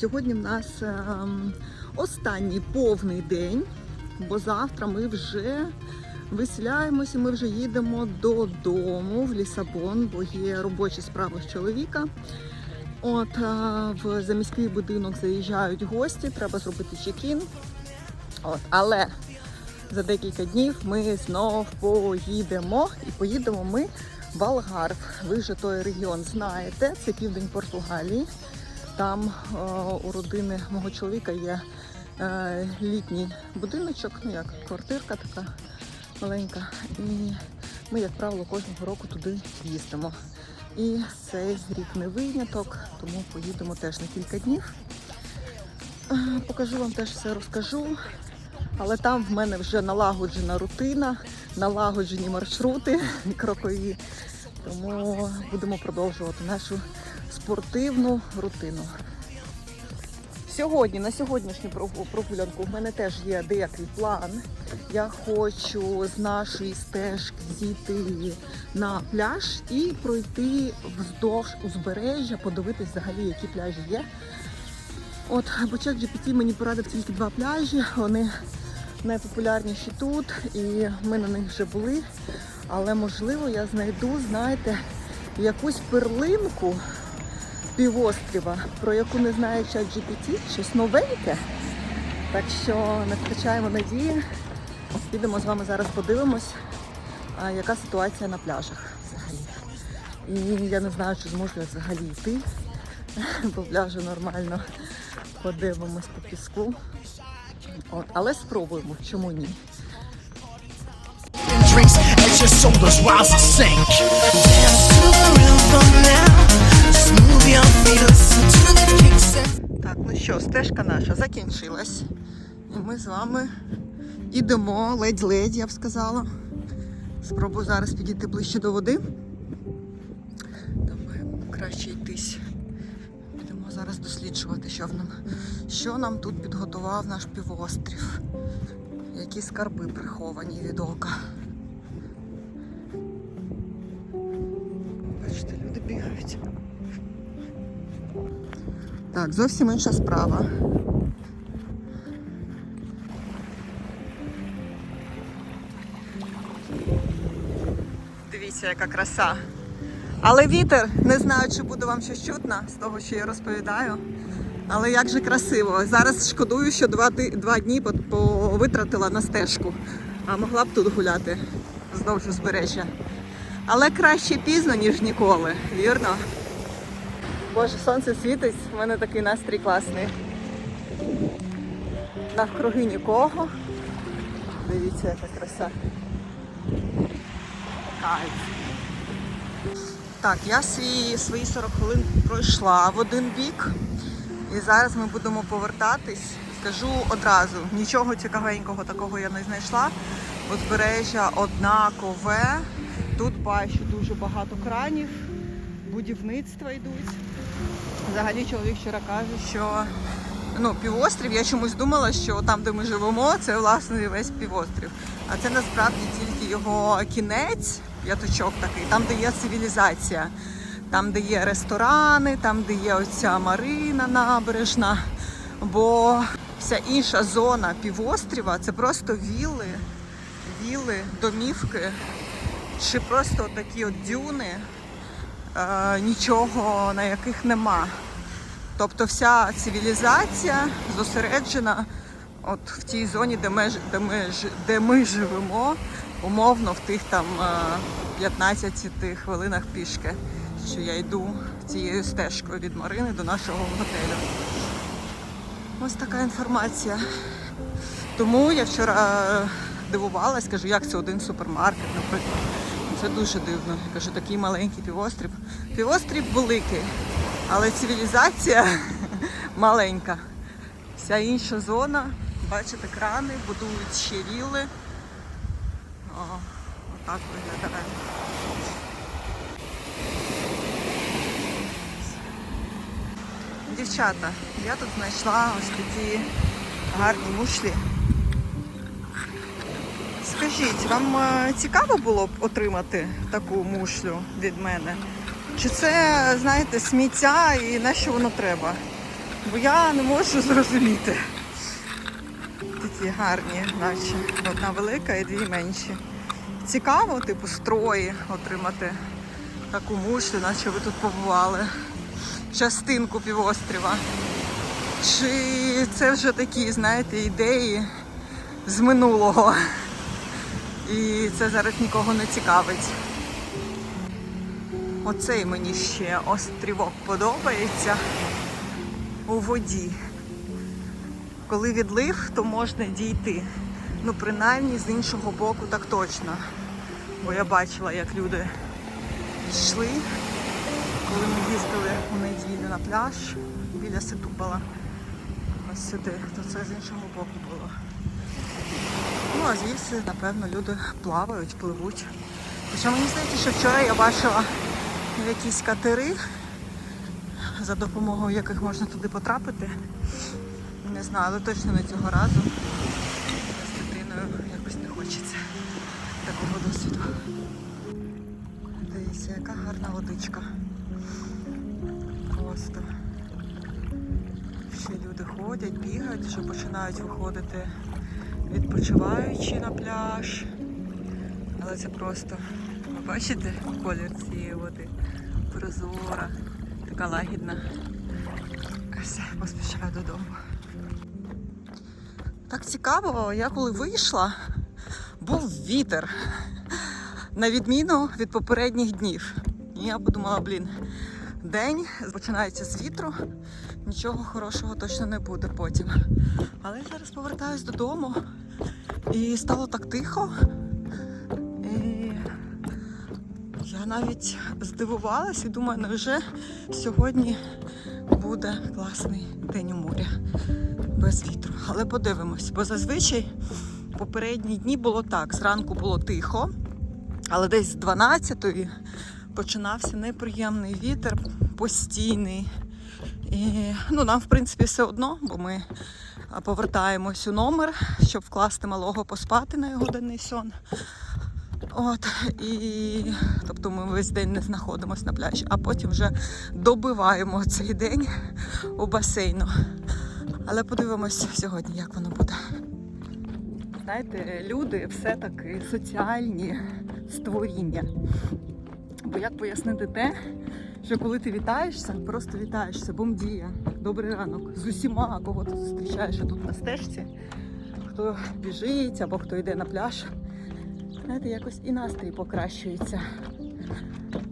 Сьогодні в нас ем, останній повний день, бо завтра ми вже виселяємося, ми вже їдемо додому в Лісабон, бо є робочі справи з чоловіка. От е, в заміський будинок заїжджають гості, треба зробити чекін. От, але за декілька днів ми знов поїдемо і поїдемо ми в Алгарв. Ви вже той регіон знаєте, це південь Португалії. Там е, у родини мого чоловіка є е, літній будиночок, ну як квартирка така маленька. І ми, як правило, кожного року туди їздимо. І цей рік не виняток, тому поїдемо теж на кілька днів. Е, Покажу вам теж все розкажу. Але там в мене вже налагоджена рутина, налагоджені маршрути крокові. Тому будемо продовжувати нашу спортивну рутину. Сьогодні, на сьогоднішню прогулянку, в мене теж є деякий план. Я хочу з нашої стежки зійти на пляж і пройти вздовж узбережжя, подивитись взагалі, які пляжі є. От, бо чат GPT мені порадив тільки два пляжі. Вони найпопулярніші тут, і ми на них вже були. Але можливо я знайду, знаєте, якусь перлинку півостріва, про яку не знає чат GPT, щось новеньке. Так що не втрачаємо надії. Підемо з вами зараз подивимось, яка ситуація на пляжах взагалі. І я не знаю, чи зможу я взагалі йти по пляжу нормально. Подивимось по піску. От, але спробуємо, чому ні. your shoulders rise and sink. Dance to the rhythm now. Так, ну що, стежка наша закінчилась. І ми з вами йдемо ледь-ледь, я б сказала. Спробую зараз підійти ближче до води. Там краще йтись. Підемо зараз досліджувати, що, нам, що нам тут підготував наш півострів. Які скарби приховані від ока. Бачите, люди бігають. Так, зовсім інша справа. Дивіться, яка краса. Але вітер, не знаю, чи буде вам щось чутно з того, що я розповідаю. Але як же красиво. Зараз шкодую, що два, два дні витратила на стежку. А могла б тут гуляти вздовж узбережжя. Але краще пізно, ніж ніколи, вірно? Боже, сонце світить, в мене такий настрій класний. Навкруги нікого. Дивіться, яка краса. Кайф. Так, я свої, свої 40 хвилин пройшла в один бік. І зараз ми будемо повертатись. Скажу одразу, нічого цікавенького такого я не знайшла. Узбережжя однакове. Тут бачу дуже багато кранів, будівництва йдуть. Взагалі чоловік вчора каже, що ну, півострів, я чомусь думала, що там, де ми живемо, це власне весь півострів. А це насправді тільки його кінець, п'яточок такий, там, де є цивілізація, там, де є ресторани, там, де є оця марина набережна. Бо вся інша зона півостріва це просто віли, віли, домівки, чи просто такі от дюни, е, нічого на яких нема. Тобто вся цивілізація зосереджена от в тій зоні, де ми, де ми, де ми живемо, умовно в тих там е, 15 хвилинах пішки, що я йду цією стежкою від Марини до нашого готелю. Ось така інформація. Тому я вчора е, дивувалась, кажу, як це один супермаркет, наприклад. Це дуже дивно. Я кажу, такий маленький півострів. Півострів великий, але цивілізація маленька. Вся інша зона, бачите, крани, будують ще вілли. О, отак виглядає. Дівчата, я тут знайшла ось такі гарні мушлі. Скажіть, вам е, цікаво було б отримати таку мушлю від мене? Чи це, знаєте, сміття і на що воно треба? Бо я не можу зрозуміти. Такі гарні, наче одна велика і дві менші. Цікаво, типу, строї отримати таку мушлю, наче ви тут побували. Частинку півострова. Чи це вже такі, знаєте, ідеї з минулого? І це зараз нікого не цікавить. Оцей мені ще острівок подобається у воді. Коли відлив, то можна дійти. Ну, принаймні з іншого боку так точно. Бо я бачила, як люди йшли, коли ми їздили у неділю на пляж біля Ситубала. Ось сюди, то це з іншого боку було. Ну, а звідси, напевно, люди плавають, пливуть. Хоча мені здається, що вчора я бачила якісь катери, за допомогою яких можна туди потрапити. Не знаю, але точно не цього разу. З дитиною якось не хочеться такого досвіду. Дивіться, яка гарна водичка. Просто. Ще люди ходять, бігають, вже починають виходити відпочиваючи на пляж. Але це просто, ви бачите, колір цієї води прозора, така лагідна. Все, поспішаю додому. Так цікаво, я коли вийшла, був вітер. На відміну від попередніх днів. І я подумала, блін, день починається з вітру, нічого хорошого точно не буде потім. Але я зараз повертаюсь додому і стало так тихо. І я навіть здивувалась і думаю, невже сьогодні буде класний день у морі без вітру. Але подивимось, бо зазвичай попередні дні було так. Зранку було тихо, але десь з 12-ї починався неприємний вітер, постійний. І ну, нам, в принципі, все одно, бо ми повертаємось у номер, щоб вкласти малого поспати на його денний сон. От, і тобто ми весь день не знаходимося на пляжі, а потім вже добиваємо цей день у басейну. Але подивимось сьогодні, як воно буде. Знаєте, люди все-таки соціальні створіння. Бо як пояснити те, що коли ти вітаєшся, просто вітаєшся, бомдія, добрий ранок з усіма, кого ти зустрічаєш тут на стежці, хто біжить або хто йде на пляж, знаєте, якось і настрій покращується.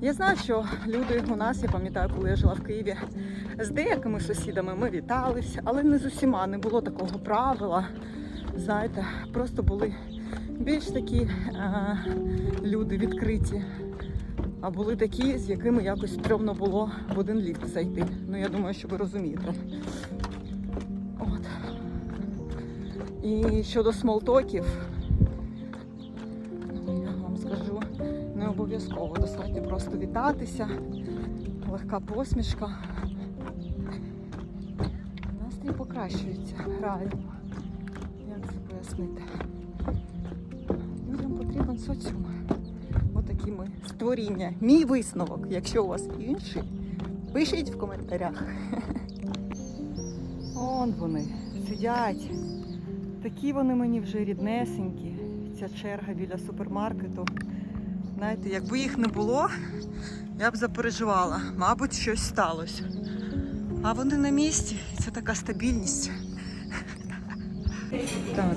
Я знаю, що люди у нас, я пам'ятаю, коли я жила в Києві, з деякими сусідами ми віталися, але не з усіма не було такого правила. Знаєте, просто були більш такі е, люди відкриті. А були такі, з якими якось стрьомно було в один ліфт зайти. Ну я думаю, що ви розумієте. От. І щодо смолтоків, ну, я вам скажу, не обов'язково. Достатньо просто вітатися, легка посмішка. Настрій покращується реально. Як це пояснити? Людям потрібен соціум. Ми створіння. Мій висновок, якщо у вас інший, пишіть в коментарях. Он вони сидять. Такі вони мені вже ріднесенькі. Ця черга біля супермаркету. Знаєте, якби їх не було, я б запереживала. Мабуть, щось сталося. А вони на місці. Це така стабільність. Так,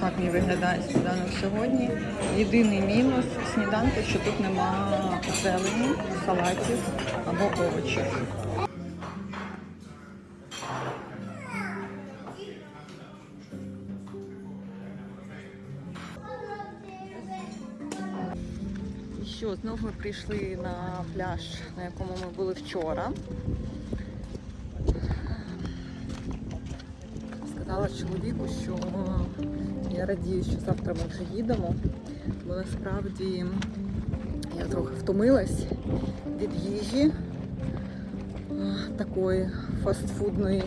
так мені виглядає сніданок сьогодні. Єдиний мінус сніданку, що тут нема зелені, салатів або овочів. Що, знову ми прийшли на пляж, на якому ми були вчора. Сказала чоловіку, що я радію, що завтра ми вже їдемо, бо насправді я трохи втомилась від їжі такої фастфудної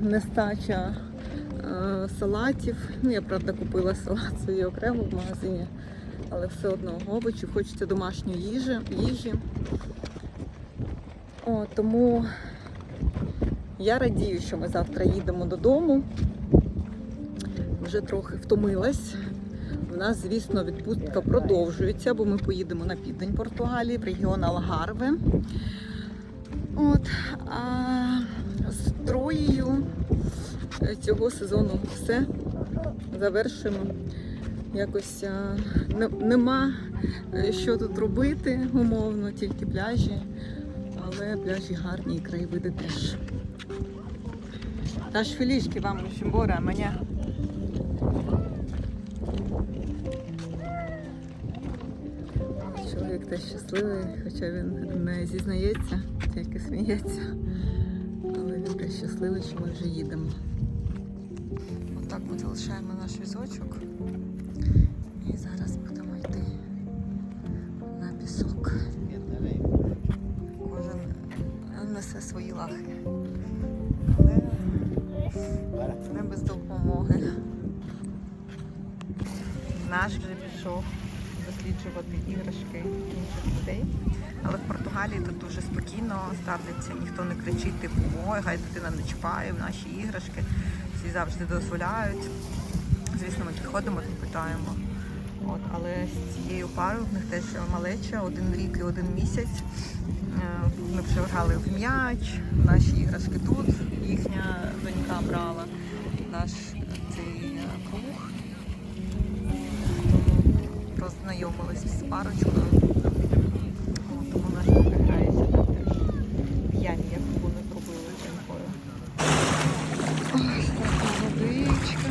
нестача салатів. Ну, я правда купила салат собі окремо в магазині, але все одно овочів, хочеться домашньої їжі. їжі. О, тому Я радію, що ми завтра їдемо додому. Вже трохи втомилась. В нас, звісно, відпустка продовжується, бо ми поїдемо на південь Португалії, в регіон Алгарве. От, а з Троєю е, цього сезону все завершимо. Якось а, не- нема е, що тут робити, умовно, тільки пляжі. Але пляжі гарні і краєвиди теж. Та ж філішки вам Шимбора, а мене. Чоловік теж щасливий, хоча він не зізнається, тільки сміється. Але він теж щасливий, що ми вже їдемо. Отак ми залишаємо наш візочок. І зараз будемо йти на пісок. Кожен несе свої лахи. Не без допомоги. Наш вже пішов досліджувати іграшки інших людей. Але в Португалії тут дуже спокійно ставляться, ніхто не кричить, типу, ой, хай дитина не чіпає в наші іграшки. Всі завжди дозволяють. Звісно, ми підходимо і питаємо. От, але з цією парою в них теж малеча, один рік і один місяць. Е, Ми вже грали в м'яч, наші іграшки тут. Їхня донька брала наш цей е, круг. Тому познайомились з парочкою. Тому грається там теж п'яні, вони зробили жінкою. Ось така водичка.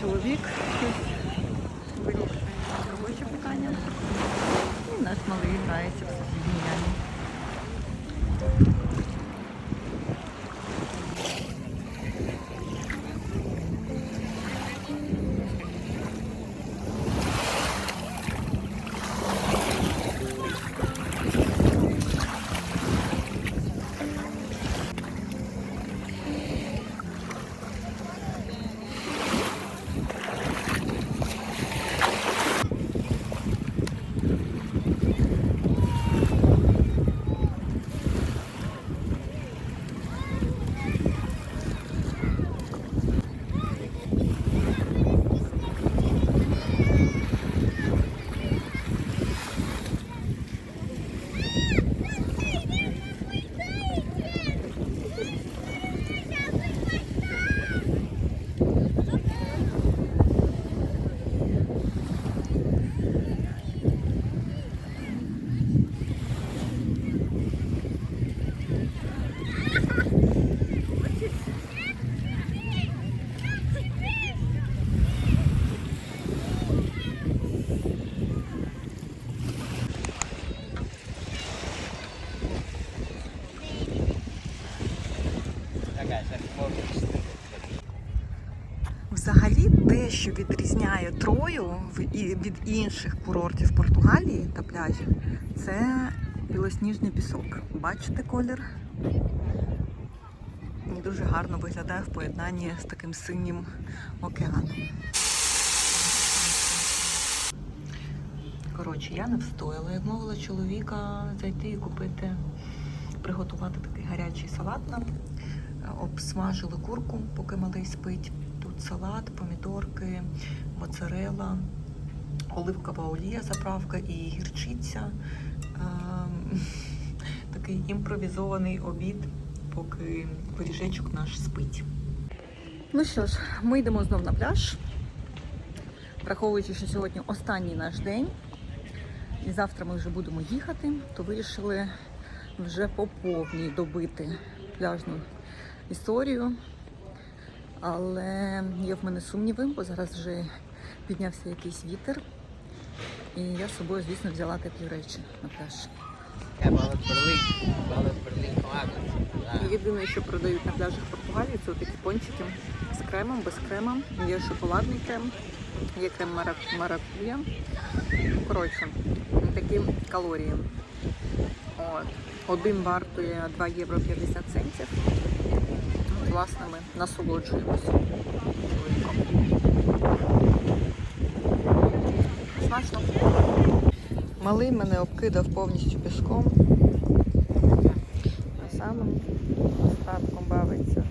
Чоловік щось наш малий грається в сусідній ямі. Взагалі, те, що відрізняє Трою від інших курортів Португалії та пляжів, це білосніжний пісок. Бачите колір? Дуже гарно виглядає в поєднанні з таким синім океаном. Коротше, я не встояла, як мовила чоловіка зайти і купити, приготувати такий гарячий салат нам. Обсмажили курку, поки малий спить. Салат, помідорки, моцарела, оливкова олія, заправка і гірчиця. Ем, Такий імпровізований обід, поки пиріжечок наш спить. Ну що ж, ми йдемо знов на пляж. Враховуючи, що сьогодні останній наш день, і завтра ми вже будемо їхати, то вирішили вже по повній добити пляжну історію. Але є в мене сумніви, бо зараз вже піднявся якийсь вітер. І я з собою, звісно, взяла теплі речі на пляж. Єдине, що продають на пляжах Португалії, це такі пончики з кремом, без крема. Є шоколадний крем, є крем мара- маракуя. Коротше, такі калорії. От. Один вартує 2 євро 50 центів. От, Власне, ми насолоджуємося. Смачно. Малий мене обкидав повністю піском. А самим остатком бавиться.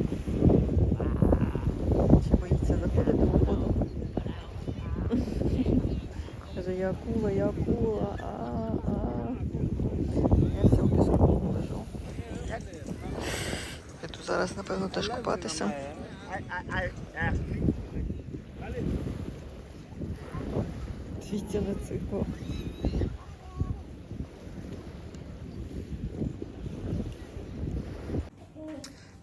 Чи боїться заходити в воду. Каже, я акула, я акула, а, а. Я все в піску лежу. Піду зараз, напевно, теж купатися. Свіття на цикло.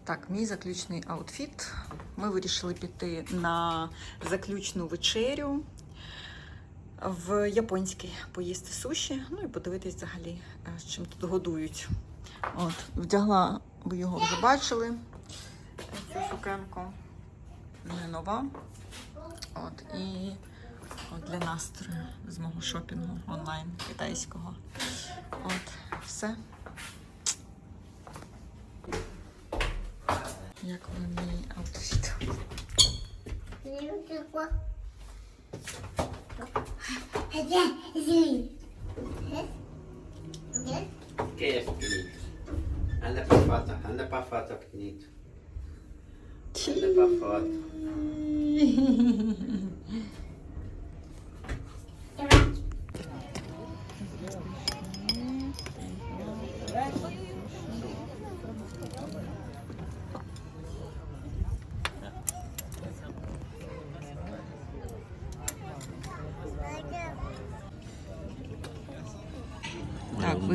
Так, мій заключний аутфіт. Ми вирішили піти на заключну вечерю в японський поїсти суші, ну і подивитись взагалі, е, з чим тут годують. От, вдягла, ви його вже бачили. Цю сукенку не нова. От, і от для настрою з мого шопінгу онлайн китайського. От, все. Як вам мій аутфіт? Pequenito. Anda para foto, anda para foto, pequenito. Anda para foto.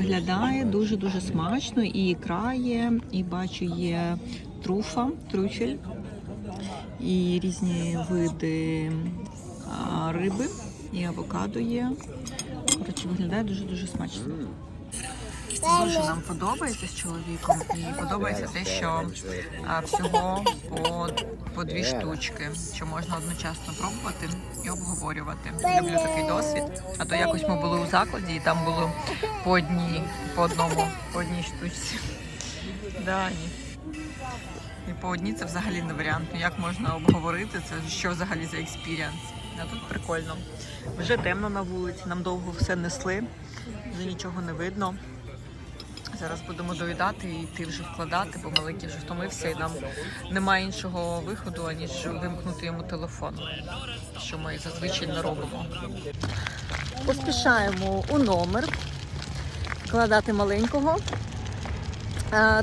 виглядає дуже-дуже смачно. І ікра є, і бачу, є труфа, трюфель, і різні види риби, і авокадо є. Коротше, виглядає дуже-дуже смачно. Дуже нам подобається з чоловіком, і подобається те, що а, всього по, по дві штучки, що можна одночасно пробувати і обговорювати. Люблю такий досвід. А то якось ми були у закладі, і там було по одній, по одному, по одній штучці. Да, ні. І по одній це взагалі не варіант. Ну, Як можна обговорити це, що взагалі за експіріанс? А тут прикольно. Вже темно на вулиці, нам довго все несли, вже нічого не видно. Зараз будемо доїдати і йти вже вкладати, бо маленький вже втомився і нам немає іншого виходу, аніж вимкнути йому телефон, що ми зазвичай не робимо. Поспішаємо у номер вкладати маленького.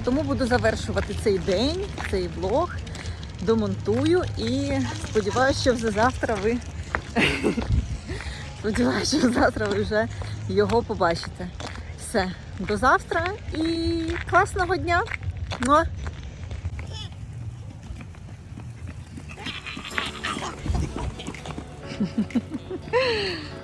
Тому буду завершувати цей день, цей влог, домонтую і сподіваюся, що вже завтра ви сподіваюся, що завтра ви вже його побачите. Все, до завтра і класного дня. Муа!